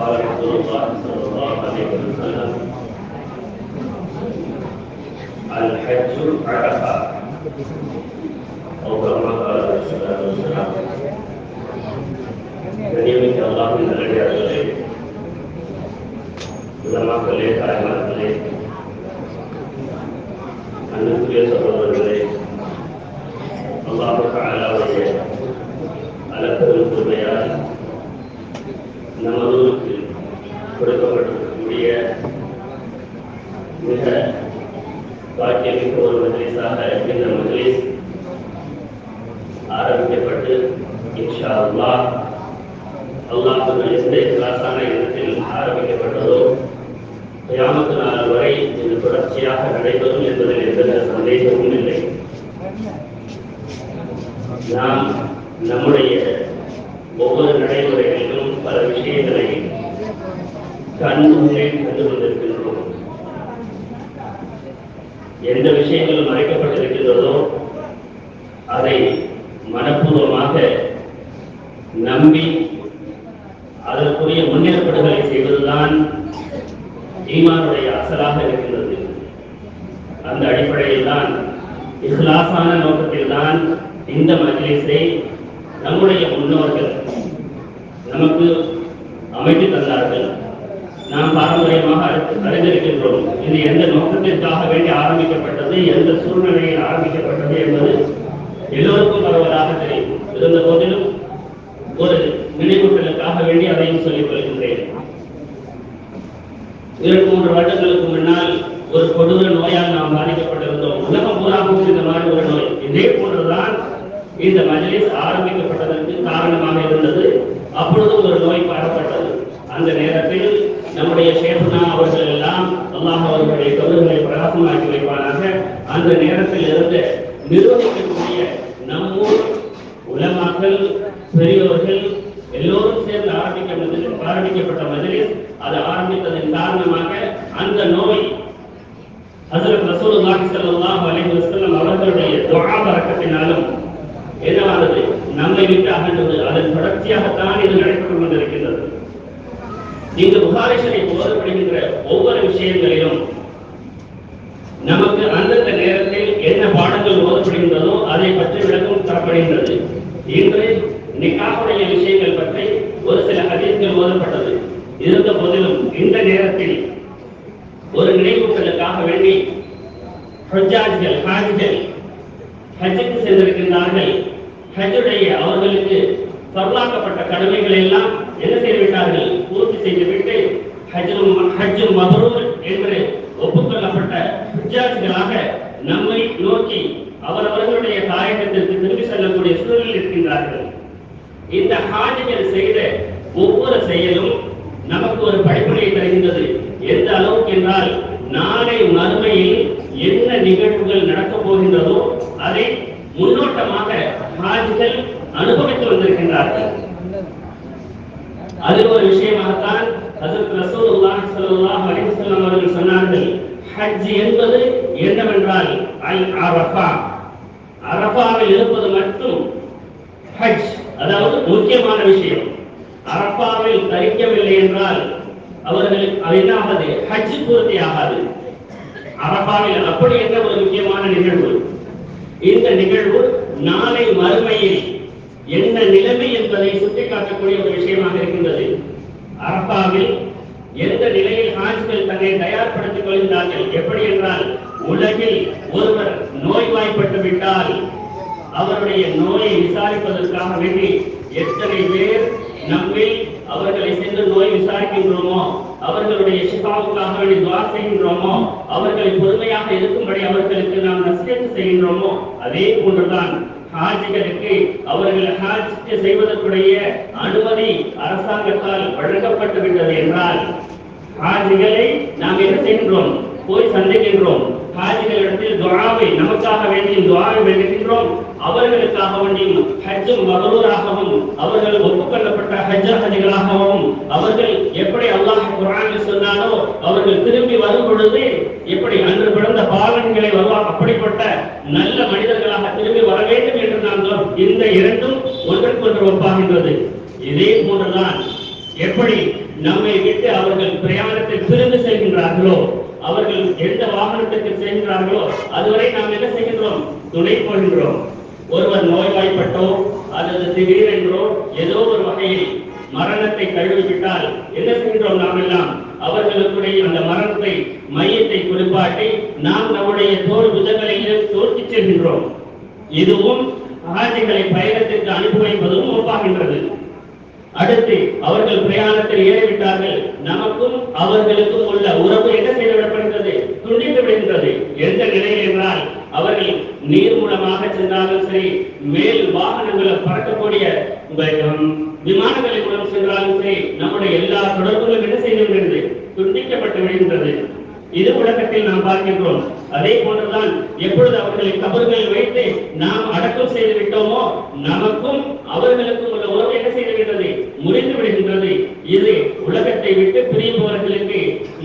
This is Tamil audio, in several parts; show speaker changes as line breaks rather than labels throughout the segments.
قال رسول الله صلى الله عليه وسلم الحج عرفه ஆரம்பிக்கப்பட்டு இன்ஷா அல்லாஹ் அல்லாஹுடைய எந்த கிளாஸான இடத்தில் ஆரம்பிக்கப்பட்டதோ கியாமத்து நாள் வரை இது தொடர்ச்சியாக நடைபெறும் என்பதில் எந்தவித சந்தேகமும் இல்லை. நாம் நம்முடைய ஒவ்வொரு நடைமுறைகளிலும் பல விஷயங்களை கண்முன்னே கண்டு கொண்டிருக்கின்றோம். எந்த விஷயங்கள் மறைக்கப்பட்டிருக்கின்றதோ அதை மனப்பூர்வமாக நம்பி அதற்குரிய முன்னேற்பாடுகளை செய்வதுதான் ஈமானுடைய அசலாக இருக்கின்றது. அந்த அடிப்படையில் தான் இஹ்லாசான நோக்கத்தில் தான் இந்த மஜ்லிஸை நம்முடைய முன்னோர்கள் நமக்கு அமைத்து தந்தார்கள். நாம் பாரம்பரியமாக அறிந்திருக்கின்றோம். இது எந்த நோக்கத்திற்காக வேண்டி ஆரம்பிக்கப்பட்டது எந்த சூழ்நிலையில் ஆரம்பிக்கப்பட்டது என்பது எல்லோருக்கும் பரவலாக தெரியும். இருந்த போதிலும் ஒரு நினைவூட்டலுக்காக வேண்டி அதையும் சொல்லிக் கொள்கின்றேன். இரண்டு மூன்று வருடங்களுக்கு முன்னால் ஒரு கொடூர நோயால் நாம் பாதிக்கப்பட்டிருந்தோம். உலகம் பூராகவும் இந்த மாதிரி ஒரு நோய். இதே போன்றுதான் இந்த மஜ்லிஸ் ஆரம்பிக்கப்பட்டதற்கு காரணமாக இருந்தது. அப்பொழுது ஒரு நோய் பாடப்பட்டது. அந்த நேரத்தில் நம்முடைய ஷேகுனா அவர்கள் எல்லாம் அல்லாஹ் அவர்களுடைய தொழில்களை பிரகாசமாக்கி வைப்பானாக. அந்த நேரத்தில் இருந்த நிர்வகிக்கக்கூடிய உலமாக்கள் பெரியவர்கள் எல்லோரும் சேர்ந்து ஆரம்பிக்கப்பட்டது ஆரம்பிக்கப்பட்ட மஜ்லிஸ் அது ஆரம்பித்ததன் காரணமாக அந்த நோய் ஹஜரத் ரசூலுல்லாஹி ஸல்லல்லாஹு அலைஹி வஸல்லம் அவர்களுடைய துஆ பரக்கத்தினாலும் என்னவானது நம்மை விட்டு அகன்றது. அதன் தொடர்ச்சியாகத்தான் இது நடைபெற்று கொண்டிருக்கின்றது. இந்த புகாரி ஷரீஃப் ஓதப்படுகின்ற ஒவ்வொரு விஷயங்களிலும் நமக்கு அந்தந்த நேரத்தில் என்ன பாடங்கள் ஓதப்படுகின்றதோ அதை பற்றி விளக்கம் தரப்படுகின்றது. இன்று நிக்காவுடைய விஷயங்கள் பற்றி ஒரு சில அதிகங்கள் ஓதப்பட்டது. இருந்த போதிலும் இந்த நேரத்தில் ஒரு நினைவூட்டலுக்காக வேண்டி ஹஜ்ஜாஜ்கள் ஹாஜ்கள் ஹஜ்ஜுக்கு சென்றிருக்கின்றார்கள் ஹஜ்ஜுடைய அவர்களுக்கு பரலாக்கப்பட்ட கடமைகளை எல்லாம் என்ன செய்துவிட்டார்கள் பூர்த்தி செய்துவிட்டு ஹஜ்ஜும் ஹஜ்ஜும் மபரூர் என்று ஒப்புக்கொள்ளப்பட்ட ஹஜ்ஜாஜ்களாக நம்மை நோக்கி அவரவர்களுடைய தாயகத்திற்கு திரும்பி சூழலில் இருக்கின்றார்கள். இந்த ஹாஜிகள் செய்த ஒவ்வொரு செயலும் நமக்கு ஒரு படிப்பினை தருகின்றது. எந்த அளவுக்கு என்றால் நாளை மறுமையில் என்ன நிகழ்வுகள் நடக்கப் போகின்றதோ அதை முன்னோட்டமாக ஹாஜிகள் அனுபவித்து வந்திருக்கின்றார்கள். அதில் ஒரு விஷயமாகத்தான் அதற்கு ரசூலுல்லாஹி ஸல்லல்லாஹு அலைஹி வஸல்லம் அவர்கள் சொன்னார்கள். ஹஜ் என்பது என்னவென்றால் அல் அரஃபா அரஃபாவில் இருப்பது மட்டும் முக்கியமான விஷயம். அரப்பாவில் தரிக்கவில்லை என்றால் அவர்களுக்கு அது என்ன ஆகாது? ஹஜ் பூர்த்தி ஆகாது. அரஃபாவில் அப்படி என்ற ஒரு முக்கியமான நிகழ்வு. இந்த நிகழ்வு நாளை மறுமையில் என்ன நிலைமை என்பதை சுட்டிக்காட்டக்கூடிய ஒரு விஷயமாக இருக்கின்றது. அரபாவில் எந்த நிலையில் ஹாஜ்கள் தன்னை தயார்படுத்திக் கொள்கிறார்கள் எப்படி என்றால் உலகில் ஒருவர் நோய்வாய்ப்பட்டு விட்டால் அவருடைய நோயை விசாரிப்பதற்காக வேண்டி எத்தனை பேர் நம்மில் அவர்களை சென்று நோய் விசாரிக்கின்றோமோ அவர்களுடைய சிபாவுக்காக வேண்டி துவா செய்கின்றோமோ அவர்களை பொறுமையாக இருக்கும்படி அவர்களுக்கு நாம் நசியத்து செய்கின்றோமோ அதே போன்றுதான் ஹாஜிகளுக்கு அவர்கள் ஹாஜிக்கு செய்வதற்குரிய அனுமதி அரசாங்கத்தால் வழங்கப்பட்டு விட்டது என்றால் ஹாஜிகளை நாம் என்ன செய்கின்றோம்? போய் சந்திக்கின்றோம். ஹாஜிகளிடத்தில் துவாவை நமக்காக வேண்டியும் துவாவை வேண்டுகின்றோம் அவர்களுக்காக வேண்டியும் ஹஜ்ஜும் மகளூராகவும் அவர்கள் ஒப்புக்கொள்ளப்பட்ட ஹஜ் ஹஜ்களாகவும் அவர்கள் எப்படி அல்லாஹ் குரானில் சொன்னாரோ அவர்கள் திரும்பி வரும் பொழுது எப்படி அன்று பிறந்த பாலன்களை வருவா அப்படிப்பட்ட நல்ல மனிதர்களாக திரும்பி வர வேண்டும் என்று நாம் இந்த இரண்டும் ஒன்றுக்கொன்று ஒப்பாகின்றது. இதே போன்றுதான் எப்படி நம்மை விட்டு அவர்கள் பிரயாணத்தில் பிரிந்து செல்கின்றார்களோ எந்த வாகனத்துக்கு அதுவரை நாம் என்ன செய்கின்றோம்? துணை போகின்றோம் ஒருவர் நோய்வாய்ப்பட்டோ அல்லது திடீரென்றோ ஏதோ ஒரு வகையில் மரணத்தை கழுவிவிட்டால் என்ன செய்கிறோம் நாம் எல்லாம் அவர்களுக்குடைய அந்த மரணத்தை மையத்தை குறிப்பாட்டி நாம் நம்முடைய தோல் விதங்களையும் தோற்கிச் செல்கின்றோம். இதுவும் ஹாஜிகளை பயணத்திற்கு அனுப்பி வைப்பதும் ஒப்பாகின்றது. அடுத்து அவர்கள் பிரயாணத்தில் ஏறிவிட்டார்கள். நமக்கும் அவர்களுக்கும் உள்ள உறவு என்ன செய்துவிடப்படுகிறது துண்டித்து விடுகின்றது எந்த நிலையில் என்றால் அவர்கள் நீர் மூலமாக சென்றாலும் சரி மேல் வாகனங்களை பறக்கக்கூடிய விமானங்களின் மூலம் சென்றாலும் சரி நம்முடைய எல்லா தொடர்புகளும் என்ன செய்து விடுகிறது துண்டிக்கப்பட்டு விடுகின்றது. இது உலகத்தில் நாம் பார்க்கின்றோம். அதே போன்றுதான் எப்பொழுது அவர்களை கபர்களில் வைத்து நாம் அடக்கம் செய்து விட்டோமோ நமக்கும் அவர்களுக்கும் உள்ள உறவு என்ன செய்து முறிந்து விடுகின்றது. இது உலகத்தை விட்டு பிரியுபவர்களுக்கு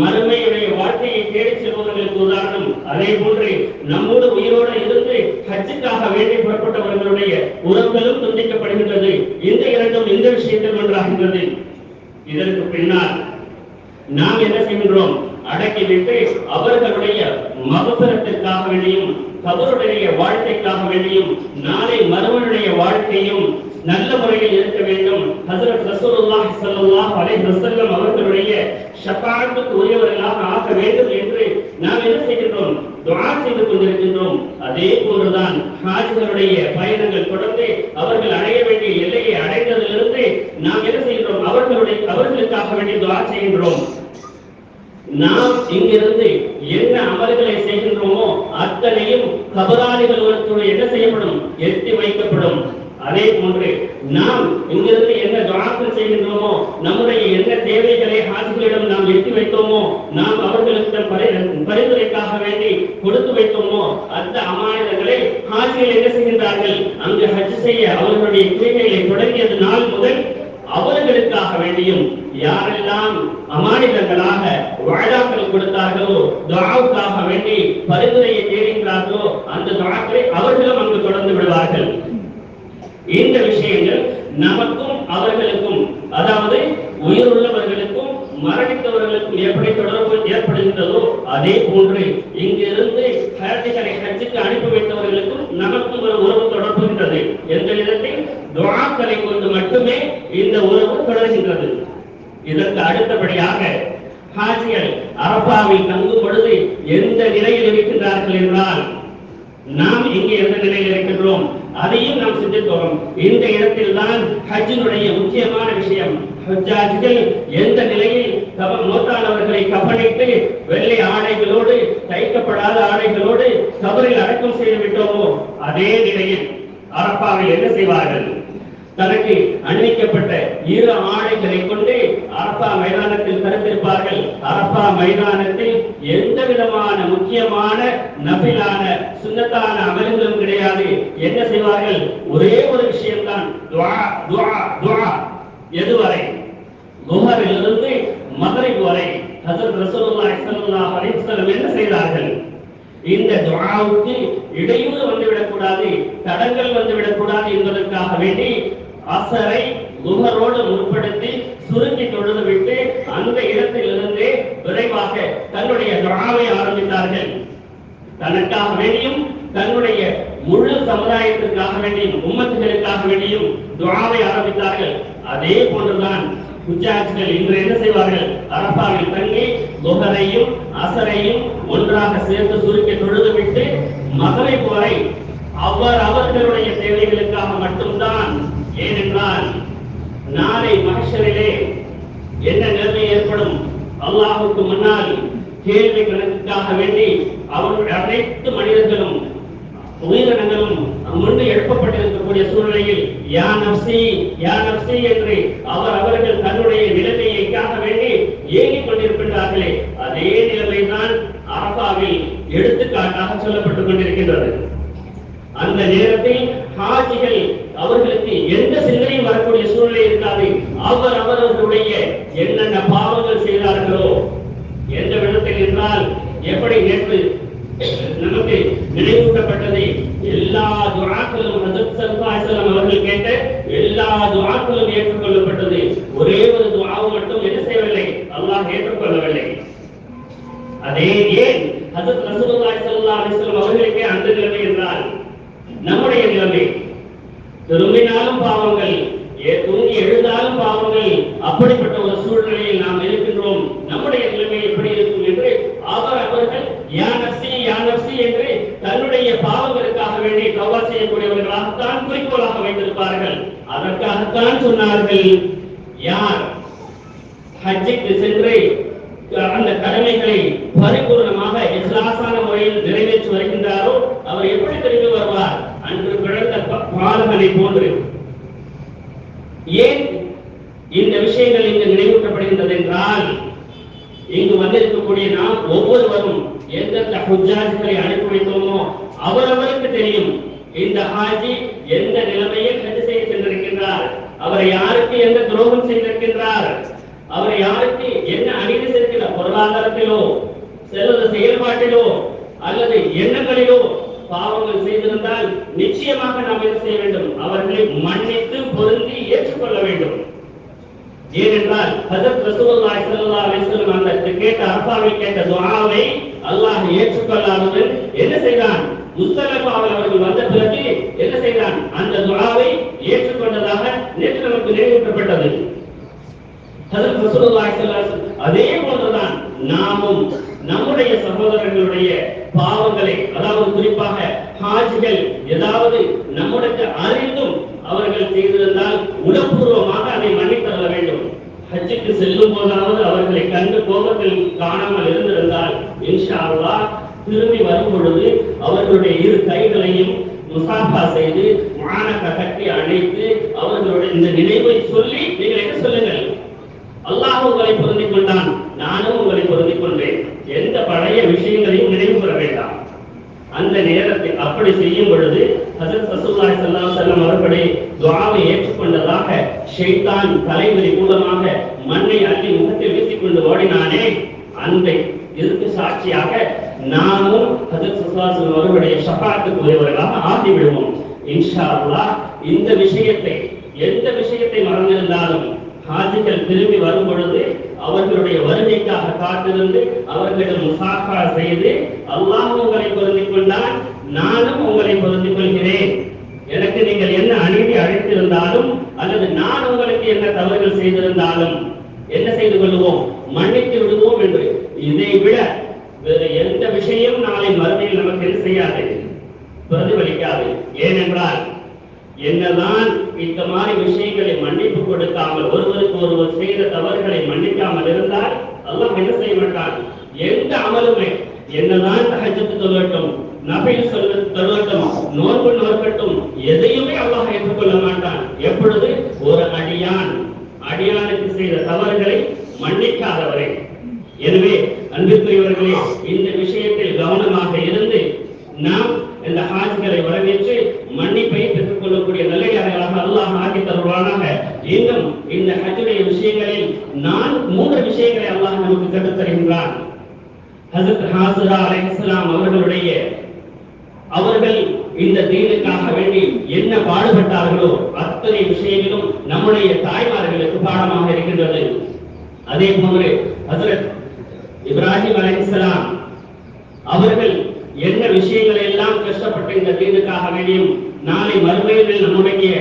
மறுமையுடைய வாழ்க்கையை தேடி செல்பவர்களுக்கு உதாரணம். அதே போன்று நம்மோடு உயிரோடு இருந்து ஹஜ்ஜுக்காக வேண்டி புறப்பட்டவர்களுடைய உறவுகளும் துண்டிக்கப்படுகின்றது. இந்த இரண்டும் இந்த விஷயத்தில் ஒன்றாகின்றது. இதற்கு பின்னால் நாம் என்ன செய்கின்றோம்? அடக்கிவிட்டு அவர்களுடைய மகபரத்திற்காக வேண்டியும் கபருடைய வாழ்க்கைக்காக வேண்டியும் நாளை மறுவனுடைய வாழ்க்கையும் நல்ல முறையில் இருக்க வேண்டும். ஹசரத் ரசூலுல்லாஹி ஸல்லல்லாஹு அலைஹி வஸல்லம் அவர்களுடைய ஷஃபாஅத்துக்கு உரியவர்களாக ஆக வேண்டும் என்று நாம் என்ன செய்கின்றோம்? துஆ செய்து கொண்டிருக்கின்றோம். அதே போன்றுதான் ஹாஜிகளுடைய பயணங்கள் தொடர்ந்து அவர்கள் அடைய வேண்டிய எல்லையை அடைந்ததிலிருந்து நாம் என்ன செய்கின்றோம்? அவர்களுடைய அவர்களுக்காக வேண்டிய துஆ செய்கின்றோம். நாம் இங்கிருந்து என்ன அமல்களை செய்கின்றோமோ அத்தனையும் கபராளிகள் ஒருத்தர் என்ன செய்யப்படும்? எட்டி வைக்கப்படும். அதே போன்று நாம் இங்கிருந்து என்ன துவாக்கள் செய்கின்றோமோ நம்முடைய என்ன தேவைகளை ஹாஜிகளிடம் நாம் எட்டி வைத்தோமோ நாம் அவர்களுக்கு பரிந்துரைக்காக வேண்டி கொடுத்து வைத்தோமோ அந்த அமானிதங்களை ஹாஜிகள் என்ன செய்கின்றார்கள்? அங்கு ஹஜ் செய்ய அவர்களுடைய தூய்மைகளை தொடங்கியது நாள் முதல் அவர்களுக்காக வேண்டியும் யாரெல்லாம் அமானிதங்களாக வாழாக்கள் கொடுத்தார்களோ துவாவுக்காக வேண்டி பரிந்துரையை தேடுகிறார்களோ அந்த துவாக்களை அவர்களும் அங்கு தொடர்ந்து விடுவார்கள். இந்த விஷயங்கள் நமக்கும் அவர்களுக்கும் அதாவது உயிர் உள்ளவர்களுக்கும் மரணித்தவர்களுக்கும் எப்படி தொடர்பு ஏற்படுகின்றதோ அதே போன்று இங்கிருந்து ஹஜ்ஜிகளை ஹஜ்ஜுக்கு அனுப்பி வைத்தவர்களுக்கும் நமக்கும் ஒரு உறவு தொடர்புகின்றது. எந்த விதத்தில்? துவாக்களை கொண்டு மட்டுமே இந்த உறவு பேசுகிறது இதற்கு அடுத்தபடியாக ஹாஜிகள் அரபாவில் தங்கும் பொழுது எந்த நிலையில் இருக்கின்றார்கள் என்றால் நாம் இங்கே எந்த நிலையில் இருக்கின்றோம்? அதையும் நாம் சிந்தித்தோம். இந்த இடத்தில் தான் ஹஜ்ஜினுடைய முக்கியமான விஷயம். ஹஜ்ஜாஜிகள் எந்த நிலையில் தவ மூத்தானவர்களை கவனித்து வெள்ளை ஆடைகளோடு தைக்கப்படாத ஆடைகளோடு கபரில் அடக்கம் செய்து விட்டோமோ? அதே நிலையில் அரப்பாவில் என்ன செய்வார்கள்? தனக்கு அணிவிக்கப்பட்ட இரு ஆடைகளை கொண்டு அரப்பா மைதானத்தில் கருத்திருப்பார்கள் அரப்பா மைதானத்தில் எந்த விதமான முக்கியமான நபிலான சுன்னத்தான அமல்களும் கிடையாது. என்ன செய்வார்கள்? ஒரே ஒரு விஷயம்தான். எதுவரை? குஹரிலிருந்து மகரிப் வரை ஹசரத் ரசூலுல்லாஹி ஸல்லல்லாஹு அலைஹி வஸல்லம் என்ன செய்தார்கள்? இந்த துஆவுக்கு இடையூறு வந்துவிடக் கூடாது தடங்கள் வந்துவிடக் கூடாது என்பதற்காக வேண்டி அசரை துஹரோடு முற்படுத்தி சுருக்கி தொழுது விட்டு அந்த இடத்திலிருந்தே விரைவாக தன்னுடைய துறாவை ஆரம்பித்தார்கள். தனக்காக வேண்டியும் தன்னுடைய முழு சமுதாயத்திற்காக வேண்டியும் உம்மத்துகளுக்காக வேண்டியும் துஆவை ஆரம்பித்தார்கள். அதே போன்றுதான் குஜாஜ்கள் இன்று என்ன செய்வார்கள்? அரபாவில் தங்கி துஹரையும் அசரையும் ஒன்றாக சேர்த்து சுருக்கி தொழுது விட்டு மகரிப் வரை அவர் அவர்களுடைய தேவைகளுக்காக மட்டும்தான் ஏனென்றால் நாளை மகசரிலே என்ன நிலைமை ஏற்படும்? அல்லாஹுக்கு முன்னால் கேள்வி கணக்குக்காக வேண்டி அவருடைய அனைத்து மனிதர்களும் உயிரினங்களும் முன்பு எழுப்பப்பட்டிருக்கக்கூடிய சூழ்நிலையில் யா நப்சி யா நப்சி என்று அவர் அவர்கள் தன்னுடைய நிலைமையை காண வேண்டி ஏங்கிக் கொண்டிருக்கின்றார்களே அதே நிலைமைதான் அரபாவில் எடுத்துக்காட்டாக சொல்லப்பட்டுக் கொண்டிருக்கின்றது. அந்த நேரத்தில் ஹாஜிகள் அவர்களுக்கு எந்த சிந்தனையும் வரக்கூடிய சூழ்நிலை இருக்காது. அவர் அவர்களுடைய எண்ண பாவங்கள் செய்தார்களோ எந்த விதத்தில் என்றால் எப்படி நேற்று நமக்கு நினைவூட்டப்பட்டது எல்லா துராக்களும் ஹஜரத் ஸல்லல்லாஹு அலைஹி வஸல்லம் அவர்கள் கேட்ட எல்லா துஆக்களும் ஏற்றுக்கொள்ளப்பட்டது ஒரே ஒரு துஆவை மட்டும் என்ன செய்யவில்லை அல்லாஹ் ஏற்றுக்கொள்ளவில்லை அதே ஏன் ஹஜரத் ரசூலுல்லாஹி ஸல்லல்லாஹு அலைஹி வஸல்லம் அவர்களுக்கே அந்த நிலைமை என்றால் நம்முடைய நிலைமை திரும்பினாலும் பாவங்கள் ஏ தூங்கி எழுந்தாலும் பாவங்கள் அப்படிப்பட்ட ஒரு சூழ்நிலையில் நாம் இருக்கின்றோம். நம்முடைய நிலைமை எப்படி இருக்கும் என்று அவர் அவர்கள் யா நப்சி என்று தன்னுடைய பாவங்களுக்காக வேண்டி தவா செய்யக்கூடியவர்களாகத்தான் குறிக்கோளாக வைத்திருப்பார்கள். அதற்காகத்தான் சொன்னார்கள் யார் ஹஜ்ஜுக்கு சென்று அந்த கடமைகளை பரிபூர்ணமாக இஸ்லாசான முறையில் நிறைவேற்றி வருகின்றாரோ அவர் எப்படி திரும்பி வருவார் அன்று பிறந்த ப- பாலகனை போன்று ஏன் இந்த விஷயங்கள் இங்கு நினைவூட்டப்படுகின்றது என்றால் இங்கு வந்திருக்கக்கூடிய நாம் ஒவ்வொருவரும் எந்தெந்த ஹுஜாஜ்களை அனுப்பி வைத்தோமோ அவரவருக்கு தெரியும் இந்த ஹாஜி எந்த நிலைமையில் ஹஜ் செய்ய சென்றிருக்கின்றார் அவரை யாருக்கு எந்த துரோகம் செய்திருக்கின்றார் அவரை யாருக்கு என்ன அநீதி செய்திருக்கிறார் பொருளாதாரத்திலோ செல்வது செயல்பாட்டிலோ அல்லது எண்ணங்களிலோ பாவங்கள் செய்திருந்தால் நிச்சயமாக நாம் என்ன செய்ய வேண்டும்? அவர்களை மன்னித்து பொருந்தி ஏற்றுக்கொள்ள வேண்டும். ஏனென்றால் ஹசரத் ரசூலுல்லாஹி ஸல்லல்லாஹு அலைஹி வஸல்லம் அந்த கேட்ட அரபாவில் கேட்ட துஆவை அல்லாஹ் ஏற்றுக்கொள்ளாமல் என்ன செய்தான்? முஸ்தலபாவில் அவர்கள் வந்த பிறகு என்ன செய்தான்? அந்த துஆவை ஏற்றுக்கொண்டதாக நேற்று நமக்கு நினைவூட்டப்பட்டது ஹஜரத் ரசூலுல்லாஹி ஸல்லல்லாஹு அதே போன்றுதான் நாமும் நம்முடைய சகோதரர்களுடைய பாவங்களை அதாவது குறிப்பாக ஹாஜிகள் ஏதாவது நம்முடைய அறிந்தும் அவர்கள் செய்திருந்தால் உடற்பூர்வமாக அதை மன்னித்தள்ள வேண்டும். ஹஜ்ஜுக்கு செல்லும் போதாவது அவர்களை கண்டு கோபத்தில் காணாமல் இருந்திருந்தால் இன்ஷா அல்லாஹ் திரும்பி வரும் பொழுது அவர்களுடைய இரு கைகளையும் முசாஃபா செய்து மானக்க கட்டி அழைத்து அவர்களுடைய இந்த நினைவை சொல்லி நீங்கள் என்ன சொல்லுங்கள். அல்லாஹ் உங்களை பொருந்திக் கொண்டான் நானும் உங்களை பொருந்திக் கொண்டேன் நிறைய விஷயங்களையும் நினைவு பெற வேண்டாம். அந்த நேரத்தில் அப்படி செய்யும் பொழுது ஹசரத் ரசூல்லாய் சல்லா செல்லம் அவர்களை துவாவை ஏற்றுக்கொண்டதாக ஷெய்தான் தலைவலி மூலமாக மண்ணை அள்ளி முகத்தில் வீசிக்கொண்டு ஓடினானே. அந்த இதற்கு சாட்சியாக நாமும் ஹசரத் ரசூல்லா செல்லம் அவர்களுடைய ஷஃபாத்துக்கு உரியவர்களாக ஆகி விடுவோம் இன்ஷா அல்லா இந்த விஷயத்தை எந்த விஷயத்தை மறந்திருந்தாலும் ஹாஜிகள் திரும்பி வரும் பொழுது அவர்களுடைய வருகைக்காக காத்திருந்து அவர்களிடம் முசாஃபா செய்து அல்லாஹ் உங்களை பொருந்திக் கொண்டால் நானும் உங்களை பொருந்திக் கொள்கிறேன். எனக்கு நீங்கள் என்ன அநீதி அழைத்திருந்தாலும் அல்லது நான் உங்களுக்கு என்ன தவறுகள் செய்திருந்தாலும் என்ன செய்து கொள்வோம் மன்னித்து விடுவோம் என்று. இதை விட வேறு எந்த விஷயம் நாளை மறுமையில் நமக்கு என்ன செய்யாது? பிரதிபலிக்காது. ஏனென்றால் என்னதான் இந்த மாதிரி விஷயங்களை மன்னிப்பு கொடுக்காமல் ஒருவருக்கு ஒருவர் செய்த தவறுகளை மன்னிக்காமல் இருந்தால் அல்லாஹ் என்ன செய்ய மாட்டான்? எந்த அமலுமே என்னதான் தகஜத்து தொழட்டும் நபையில் சொல்ல தொழட்டும் நோன்பு நோக்கட்டும் எதையுமே அல்லாஹ் ஏற்றுக்கொள்ள மாட்டான். எப்பொழுது? ஒரு அடியான் அடியானுக்கு செய்த தவறுகளை மன்னிக்காதவரை. எனவே அன்பிற்குரியவர்களே இந்த விஷயத்தில் கவனமாக இருந்து நாம் இந்த ஹாஜ்களை வரவேற்று மன்னிப்பை பெற்றுக் கொள்ளக்கூடிய நல்லையார்களாக அல்லாஹ் ஆக்கி தருவானாக இன்னும் இந்த ஹஜ்ஜுடைய விஷயங்களில் நான் மூன்று விஷயங்களை அல்லாஹ் நமக்கு கற்றுத் தருகின்றான் ஹசரத் ஹாசிரா அலைஹிஸ்ஸலாம் அவர்களுடைய அவர்கள் இந்த தீனுக்காக வேண்டி என்ன பாடுபட்டார்களோ அத்தனை விஷயங்களும் நம்முடைய தாய்மார்களுக்கு பாடமாக இருக்கின்றது. அதே போன்று ஹசரத் இப்ராஹிம் அலைஹிஸ்ஸலாம் அவர்கள் என்ன விஷயங்களை எல்லாம் கஷ்டப்பட்டு இந்த தீனுக்காக வேண்டியும் நாளை மறுமையில் நம்முடைய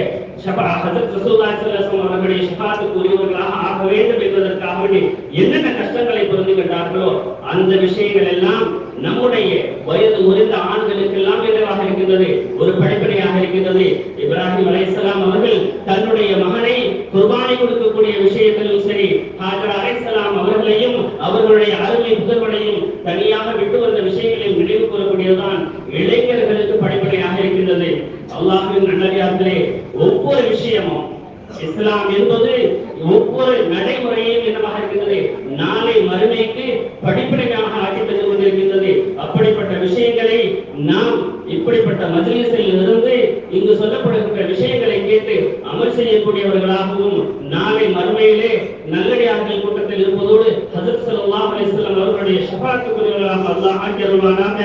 அவர்களுடைய ஷஃபாத்துக்கு உரியவர்களாக ஆக வேண்டும் என்பதற்காக வேண்டி என்னென்ன கஷ்டங்களை புரிந்து கொண்டார்களோ அந்த விஷயங்கள் எல்லாம் நம்முடைய வயது முறிந்த ஆண்களுக்கெல்லாம் என்னவாக இருக்கின்றது. ஒரு படிப்பனையாக இருக்கின்றது. இப்ராஹிம் அலைஹிஸ்ஸலாம் அவர்கள் தன்னுடைய மகனை குர்பானை கொடுக்கக்கூடிய விஷயத்திலும் சரி ஹாஜர் அலைஹிஸ்ஸலாம் அவர்களையும் அவர்களுடைய அருமை புதல்வனையும் தனியாக விட்டு வந்த விஷயங்களையும் நினைவு கூறக்கூடியதுதான் இளைஞர்களுக்கு படிப்பனையாக இருக்கின்றது அல்லாஹ்வின் நல்லடியார்களே ஒவ்வொரு விஷயமும் இஸ்லாம் என்பது ஒவ்வொரு நடைமுறையும் என்னவாக இருக்கின்றது நாளை மறுமைக்கு படிப்படியாக ஆக்கி தந்து கொண்டிருக்கின்றது அப்படிப்பட்ட விஷயங்களை நாம் இப்படிப்பட்ட மஜ்லிஸில் இருந்து இங்கு சொல்லப்படுகின்ற விஷயங்களை கேட்டு அமல் செய்யக்கூடியவர்களாகவும் நாளை மறுமையிலே அடியார்கள் கூட்டத்தில் இருப்பதோடு ஹசரத் சல்லாஹ் அலிஸ்லாம் அவர்களுடைய ஷபாத்து புரிவர்களாக அல்லாஹ் ஆக்கியருள்வானாக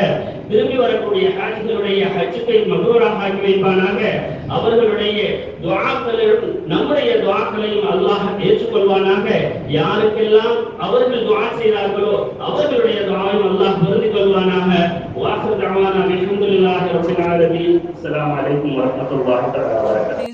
திரும்பி வரக்கூடிய ஹாஜிகளுடைய ஹஜ்ஜத்தை மகூராக ஆக்கி வைப்பானாக. அவர்களுடைய துவாக்களையும் நம்முடைய துவாக்களையும் அல்லாஹ் ஏற்றுக்கொள்வானாக யாருக்கெல்லாம் அவர்கள் துவா செய்தார்களோ அவர்களுடைய துவாவையும் அல்லாஹ் பொருந்து கொள்வானாக. வாசல் தாவானா அலமதுல்லாஹி ரபில் ஆலமீன். அஸ்ஸலாமு அலைக்கும் வரஹ்மத்துல்லாஹி வபரகாத்துஹு